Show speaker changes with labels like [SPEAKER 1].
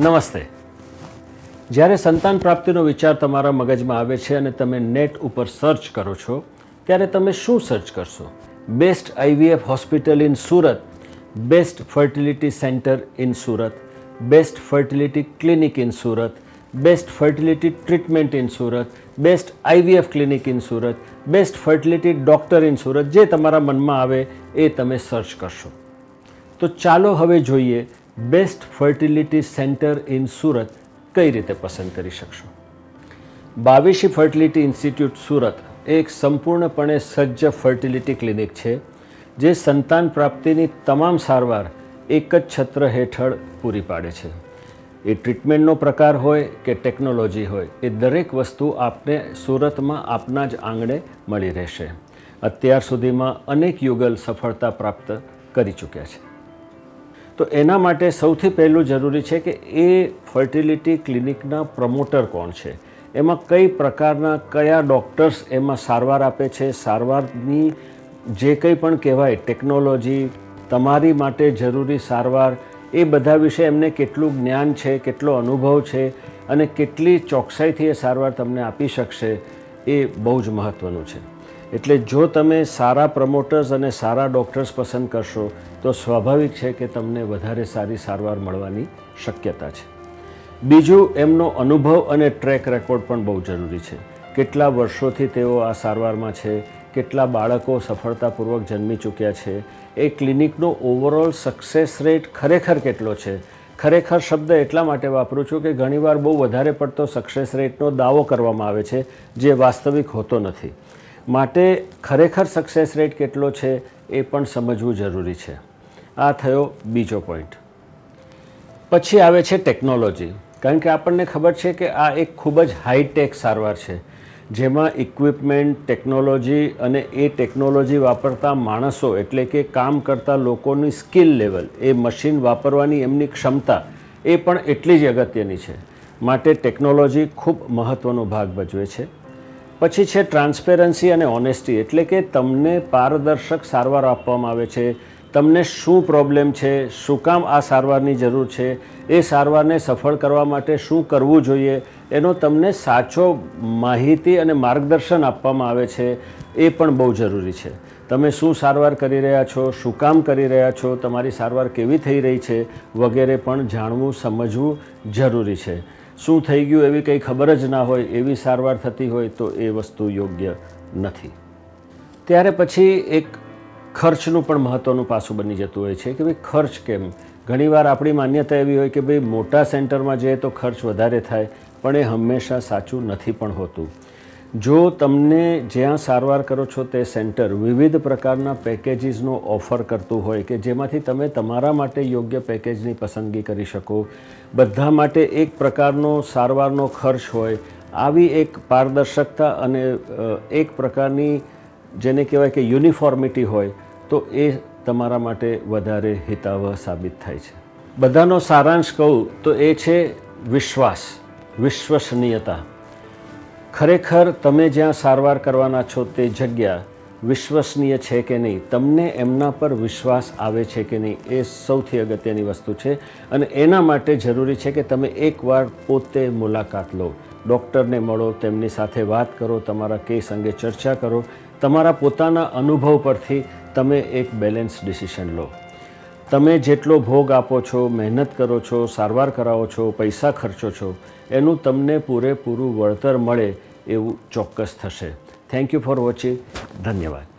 [SPEAKER 1] નમસ્તે. જ્યારે સંતાન પ્રાપ્તિનો વિચાર તમારા મગજમાં આવે છે અને તમે નેટ ઉપર સર્ચ કરો છો, ત્યારે તમે શું સર્ચ કરશો? Best IVF hospital in Surat, best fertility centre in Surat, best fertility clinic in Surat, best fertility treatment in Surat, best IVF clinic in Surat, best fertility doctor in Surat, જે તમારા મનમાં આવે એ તમે search કરશો. તો ચાલો હવે જોઈએ best fertility centre in Surat કઈ રીતે પસંદ કરી શકશો? બાવીસી ફર્ટિલિટી ઇન્સ્ટિટ્યૂટ સુરત એક સંપૂર્ણપણે સજ્જ ફર્ટિલિટી ક્લિનિક છે, જે સંતાન પ્રાપ્તિની તમામ સારવાર એક જ છત્ર હેઠળ પૂરી પાડે છે. એ ટ્રીટમેન્ટનો પ્રકાર હોય કે ટેકનોલોજી હોય, એ દરેક વસ્તુ આપને સુરતમાં આપના જ આંગણે મળી રહેશે. અત્યાર સુધીમાં અનેક યુગલ સફળતા પ્રાપ્ત કરી ચૂક્યા છે. તો એના માટે સૌથી પહેલું જરૂરી છે કે એ ફર્ટિલિટી ક્લિનિકના પ્રમોટર કોણ છે? એમાં કઈ પ્રકારના કયા ડૉક્ટર્સ એમાં સારવાર આપે છે? સારવારની જે કંઈ પણ કહેવાય, ટેકનોલોજી, તમારી માટે જરૂરી સારવાર, એ બધા વિશે એમને કેટલું જ્ઞાન છે, કેટલો અનુભવ છે અને કેટલી ચોકસાઈથી એ સારવાર તમને આપી શકશે, એ બહુ જ મહત્ત્વનું છે. એટલે જો તમે સારા પ્રમોટર્સ અને સારા ડૉક્ટર્સ પસંદ કરશો, તો સ્વાભાવિક છે કે તમને વધારે સારી સારવાર મળવાની શક્યતા છે. બીજું, એમનો અનુભવ અને ટ્રેક રેકોર્ડ પણ બહુ જરૂરી છે. કેટલા વર્ષોથી તેઓ આ સારવારમાં છે, કેટલા બાળકો સફળતાપૂર્વક જન્મી ચૂક્યા છે, એ ક્લિનિકનો ઓવરઓલ સક્સેસ રેટ ખરેખર કેટલો છે? ખરેખર શબ્દ એટલા માટે વાપરું છું કે ઘણીવાર બહુ વધારે પડતો સક્સેસ રેટનો દાવો કરવામાં આવે છે, જે વાસ્તવિક હોતો નથી. માટે ખરેખર સક્સેસ રેટ કેટલો છે એ પણ સમજવું જરૂરી છે. આ થયો બીજો પોઈન્ટ પછી આવે છે ટેકનોલોજી કારણ કે આપણને ખબર છે કે આ એક ખૂબ જ હાઈટેક સારવાર છે, જેમાં ઇક્વિપમેન્ટ ટેકનોલોજી અને એ ટેકનોલોજી વાપરતા માણસો એટલે કે કામ કરતા લોકોની સ્કિલ લેવલ એ મશીન વાપરવાની એમની ક્ષમતા, એ પણ એટલી જ અગત્યની છે. માટે ટેકનોલોજી ખૂબ મહત્ત્વનો ભાગ ભજવે છે. પછી છે ટ્રાન્સપેરન્સી અને ઓનેસ્ટી એટલે કે તમને પારદર્શક સારવાર આપવામાં આવે છે, તમને શું પ્રોબ્લેમ છે, શું કામ આ સારવારની જરૂર છે, એ સારવારને સફળ કરવા માટે શું કરવું જોઈએ, એનો તમને સાચો માહિતી અને માર્ગદર્શન આપવામાં આવે છે, એ પણ બહુ જરૂરી છે. તમે શું સારવાર કરી રહ્યા છો, શું કામ કરી રહ્યા છો, તમારી સારવાર કેવી થઈ રહી છે, વગેરે પણ જાણવું, સમજવું જરૂરી છે. શું થઈ ગયું એવી કંઈ ખબર જ ના હોય, એવી સારવાર થતી હોય તો એ વસ્તુ યોગ્ય નથી. ત્યારે પછી એક ખર્ચનું પણ મહત્ત્વનું પાસું બની જતું હોય છે કે ભાઈ ખર્ચ કેમ? ઘણીવાર આપણી માન્યતા એવી હોય કે ભાઈ મોટા સેન્ટરમાં જઈએ તો ખર્ચ વધારે થાય, પણ એ હંમેશા સાચું નથી પણ હોતું. જો તમને જ્યાં સારવાર કરો છો તે સેન્ટર વિવિધ પ્રકારના પેકેજીસનો ઓફર કરતું હોય કે જેમાંથી તમે તમારા માટે યોગ્ય પેકેજની પસંદગી કરી શકો, બધા માટે એક પ્રકારનો સારવારનો ખર્ચ હોય, આવી એક પારદર્શકતા અને એક પ્રકારની જેને કહેવાય કે યુનિફોર્મિટી હોય, તો એ તમારા માટે વધારે હિતાવહ સાબિત થાય છે. બધાનો સારાંશ કહું તો એ છે વિશ્વાસ, વિશ્વસનીયતા. ખરેખર તમે જ્યાં સારવાર કરવાના છો તે જગ્યા વિશ્વસનીય છે કે નહીં? તમને એમના પર વિશ્વાસ આવે છે કે નહીં એ સૌથી અગત્યની વસ્તુ છે અને એના માટે જરૂરી છે કે તમે એકવાર પોતે મુલાકાત લો. ડૉક્ટરને મળો, તેમની સાથે વાત કરો, તમારા કેસ અંગે ચર્ચા કરો. તમારા પોતાના અનુભવ પરથી તમે એક બેલેન્સ ડિસિશન લો. તમે જેટલો ભોગ આપો છો, મહેનત કરો છો, સારવાર કરાવો છો, પૈસા ખર્ચો છો, એનું તમને પૂરેપૂરું વળતર મળે એવું ચોક્કસ થશે. થેન્ક યુ ફોર વોચિંગ ધન્યવાદ.